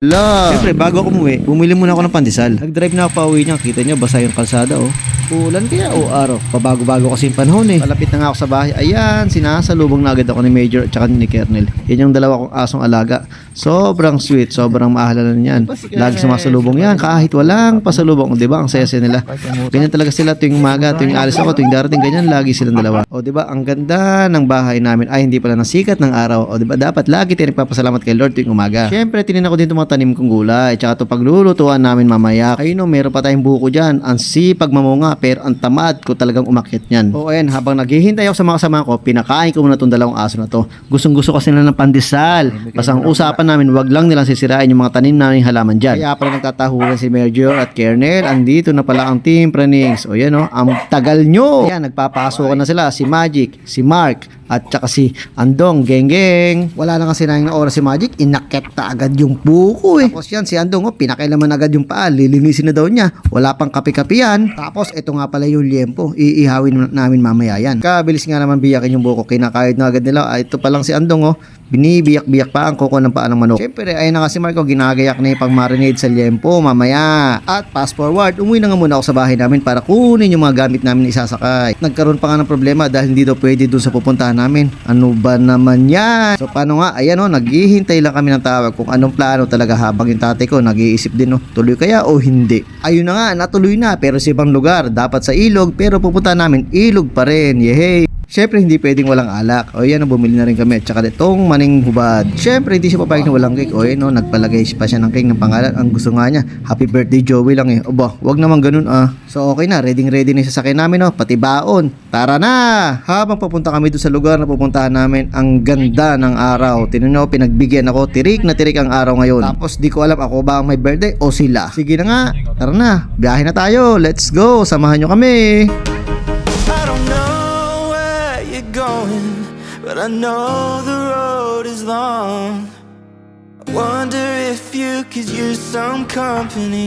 La. Siyempre, bago ako umuwi, bumili muna ako ng pandesal. Nag-drive na ako pa uwi niya. Kita niyo, basa yung kalsada, oh. Ulan kaya o araw. Pabago-bago kasi yung panahon eh. Palapit na nga ako sa bahay. Ayan, sinasalubong na agad ako ni Major at saka ni Kernel. Yan yung dalawa kong asong alaga. Sobrang sweet, sobrang maahalalan niyan. Lagi sumasalubong yan, kahit walang pasalubong. Di ba? Ang saya-saya nila. Ganyan talaga sila tuwing umaga, tuwing alis ako, tuwing darating, ganyan, lagi silang dalawa. O, di ba? Ang ganda ng bahay namin. Ay, hindi pala nasikat ng araw. O, di ba? Dapat lagi tayo nagpapasalamat kay Lord tuwing umaga. Siyempre, tininan ko din itong mga tanim kong gulay. Tsaka ito paglulutuan namin mamaya. Kayo no, meron pa tayong buko dyan. Ang sipag mamunga, pero ang tamad ko talagang umakyat niyan. O, ayan, habang naghihintay ako sa mga kasama ko, pinakain ko muna itong dalawang aso na to. Gustong gusto kasi nila ng pandesal. Basta ang usapan namin, wag lang nilang sisirain yung mga tanim namin halaman dyan. Kaya pala nagtatahulan si Mergio at Kernel. Andito na pala ang Team Pranings. O yan o, ang tagal nyo. Ayan, nagpapasok na sila. Si Magic, si Mark, at saka si Andong, geng geng. Wala na kasi na oras si Magic, inakit na agad yung buko eh. Tapos yan, si Andong, oh, pinakailaman agad yung paa, lilinisin na daw niya. Wala pang kape-kape yan. Tapos, ito nga pala yung liempo, iihawin namin mamaya yan. Kabilis nga naman biyakin yung buko, kinakayod na agad nila. Ah, ito pa lang si Andong, oh, binibiyak-biyak pa ang kuko ng paa ng manok. Siyempre, ayun na nga si Marco, ginagayak na yung pang marinade sa liempo mamaya. At fast forward, umuwi na nga muna ako sa bahay namin para kunin yung mga gamit namin na isasakay. Nagkaroon pa nga ng problema dahil hindi daw pwede dun sa pupuntahan namin. Ano ba naman yan? So paano nga, ayan o, naghihintay lang kami ng tawag kung anong plano talaga habang yung tatay ko nag-iisip din o, tuloy kaya o hindi. Ayun na nga, natuloy na pero sa ibang lugar, dapat sa ilog pero pupunta namin ilog pa rin. Yehey! Siyempre, hindi pwedeng walang alak. O yan, bumili na rin kami. At saka itong maning hubad. Siyempre, hindi siya papayag na walang cake. O yan, o, nagpalagay pa siya ng cake ng pangalan. Ang gusto nga niya, happy birthday Joey lang eh. O ba, wag naman ganun ah. So okay na, ready ready na yung sasakyan namin o, pati baon. Tara na! Habang papunta kami doon sa lugar na pupuntahan namin, ang ganda ng araw. Tinan nyo, pinagbigyan ako, tirik na tirik ang araw ngayon. Tapos di ko alam ako ba ang may birthday o sila. Sige na nga, tara na, biyahe na tayo. Let's go, samahan nyo kami. You're going, but I know the road is long. I wonder if you could use some company.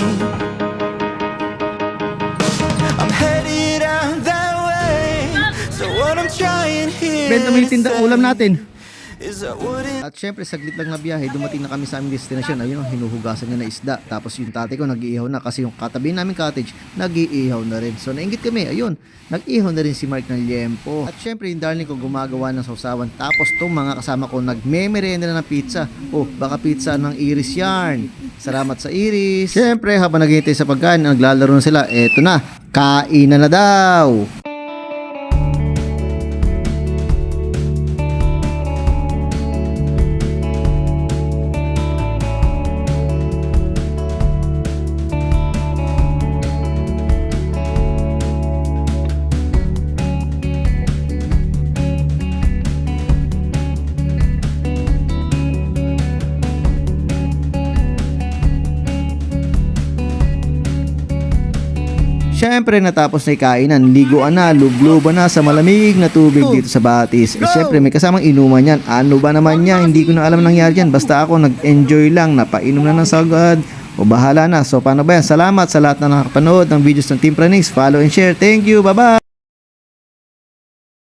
I'm headed out that way, so what I'm trying here Bento mo yung ulam natin. At syempre, saglit lang na biyahe, dumating na kami sa aming destinasyon. Ayun, hinuhugasan niya na isda. Tapos yung tatay ko, nag-iihaw na. Kasi yung katabi namin cottage, nag-iihaw na rin. So, nainggit kami. Ayun, nag-ihaw na rin si Mark ng liempo. At syempre, yung darling ko gumagawa ng sausawan. Tapos, itong mga kasama ko, nagme-merienda na ng pizza. Oh, baka pizza ng Iris Yarn. Salamat sa Iris. Syempre, habang naghihintay sa pagkain, naglalaro na sila. Eto na, kainan na daw. Siyempre natapos na kainan, liguan na, lubluban na sa malamig na tubig dito sa Batis. Eh siyempre may kasamang inuman yan. Ano ba naman yan? Hindi ko na alam nangyari yan. Basta ako nag-enjoy lang, napainom na ng sagad. O bahala na. So paano ba yan? Salamat sa lahat na nakapanood ng videos ng Team Pranix. Follow and share. Thank you. Bye-bye.